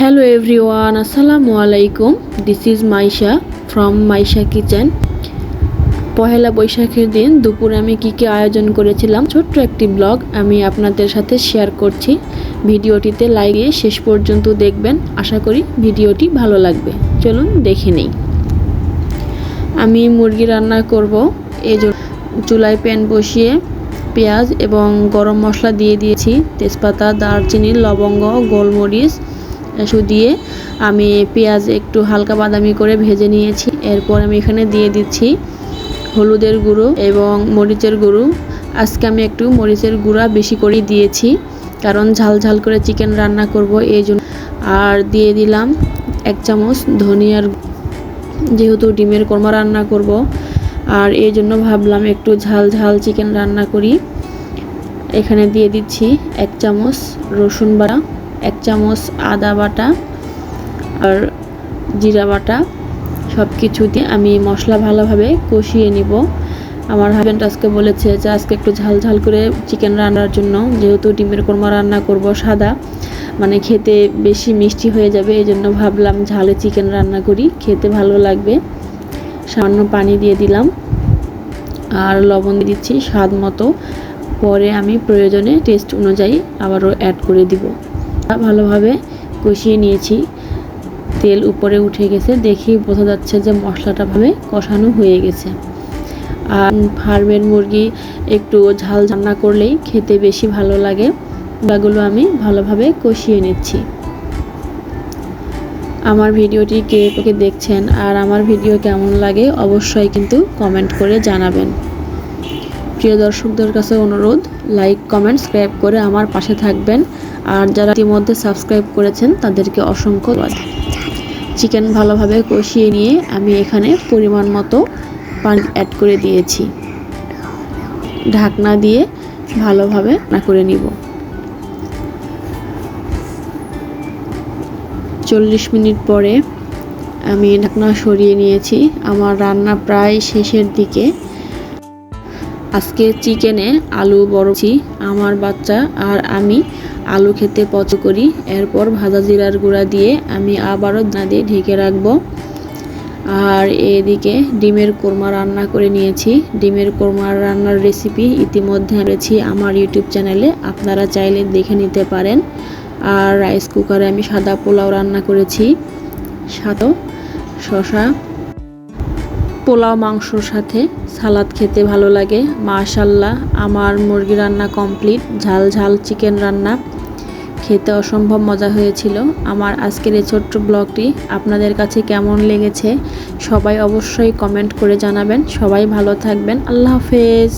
Hello everyone আসসালামু আলাইকুম this is Maisha from Maisha kitchen পহেলা বৈশাখের দিন দুপুরে আমি কী কী আয়োজন করেছিলাম, ছোট্ট একটি ব্লগ আমি আপনাদের সাথে শেয়ার করছি। ভিডিওটিতে লাইকে শেষ পর্যন্ত দেখবেন। আশা করি ভিডিওটি ভালো লাগবে। চলুন দেখে নেই। আমি মুরগি রান্না করব। এই চুলায় প্যান বসিয়ে পেঁয়াজ এবং গরম মশলা দিয়ে দিয়েছি। তেজপাতা, দারচিনি, লবঙ্গ, গোলমরিচ এসব দিয়ে আমি পেঁয়াজ একটু হালকা বাদামি করে ভেজে নিয়েছি। এরপর আমি এখানে দিয়ে দিচ্ছি হলুদের গুঁড়ো এবং মরিচের গুঁড়ো। আজকে আমি একটু মরিচের গুঁড়া বেশি করে দিয়েছি, কারণ ঝাল ঝাল করে চিকেন রান্না করব এই জন্য। আর দিয়ে দিলাম এক চামচ ধনিয়ার যেহেতু ডিমের কোরমা রান্না করব, আর এই জন্য ভাবলাম একটু ঝাল ঝাল চিকেন রান্না করি। এখানে দিয়ে দিচ্ছি এক চামচ রসুন বাটা। এক চামচ আদা বাটা আর জিরা বাটা সব কিছু দিয়ে আমি মশলা ভালোভাবে কষিয়ে নিব। আমার হাজব্যান্ড আজকে বলেছে যে আজকে একটু ঝাল ঝাল করে চিকেন রান্নার জন্য, যেহেতু ডিমের কোরমা রান্না করব সাদা মানে খেতে বেশি মিষ্টি হয়ে যাবে এই জন্য ভাবলাম ঝালে চিকেন রান্না করি, খেতে ভালো লাগবে। সামান্য পানি দিয়ে দিলাম আর লবণ দিচ্ছি স্বাদ মতো। পরে আমি প্রয়োজনে টেস্ট অনুযায়ী আবারও অ্যাড করে দিব। ভালোভাবে কষিয়ে নিয়েছি। তেল উপরে উঠে গেছে দেখি বোঝা যাচ্ছে যে মশলাটা ভাবে কষানো হয়ে গেছে। আর ফার্মের মুরগি একটু ঝাল রান্না করলেই খেতে বেশি ভালো লাগে। বাগুলো আমি ভালোভাবে কষিয়ে নিচ্ছি। আমার ভিডিওটি কে কে দেখছেন আর আমার ভিডিও কেমন লাগে অবশ্যই কিন্তু কমেন্ট করে জানাবেন। প্রিয় দর্শকদের কাছে অনুরোধ লাইক কমেন্ট সাবস্ক্রাইব করে আমার পাশে থাকবেন। আর যারা ইতিমধ্যে সাবস্ক্রাইব করেছেন, তাদেরকে অসংখ্য ধন্যবাদ। চিকেন ভালোভাবে কষিয়ে নিয়ে আমি এখানে পরিমাণ মতো পানি অ্যাড করে দিয়েছি। ঢাকনা দিয়ে ভালোভাবে না করে নিব। চল্লিশ মিনিট পরে আমি ঢাকনা সরিয়ে নিয়েছি। আমার রান্না প্রায় শেষের দিকে। আজকে চিকেনে আলু বড়ছি, আমার বাচ্চা আর আমি আলু খেতে পচ করি। এরপর ভাজা জিরার গুঁড়া দিয়ে আমি আবারও না দিয়ে ঢেকে রাখব। আর এদিকে ডিমের কোরমা রান্না করে নিয়েছি। ডিমের কোরমা রান্নার রেসিপি ইতিমধ্যে এনেছি আমার ইউটিউব চ্যানেলে, আপনারা চাইলে দেখে নিতে পারেন। আর রাইস কুকারে আমি সাদা পোলাও রান্না করেছি। সাদা শশা পোলাও মাংসর সাথে সালাদ খেতে ভালো লাগে। মাশাল্লাহ আমার মুরগি রান্না কমপ্লিট। ঝাল ঝাল চিকেন রান্না। খেতে অসম্ভব মজা হয়েছিল। আমার আজকের এই ছোট্ট ব্লগটি আপনাদের কাছে কেমন লেগেছে সবাই অবশ্যই কমেন্ট করে জানাবেন। সবাই ভালো থাকবেন। আল্লাহ হাফেজ।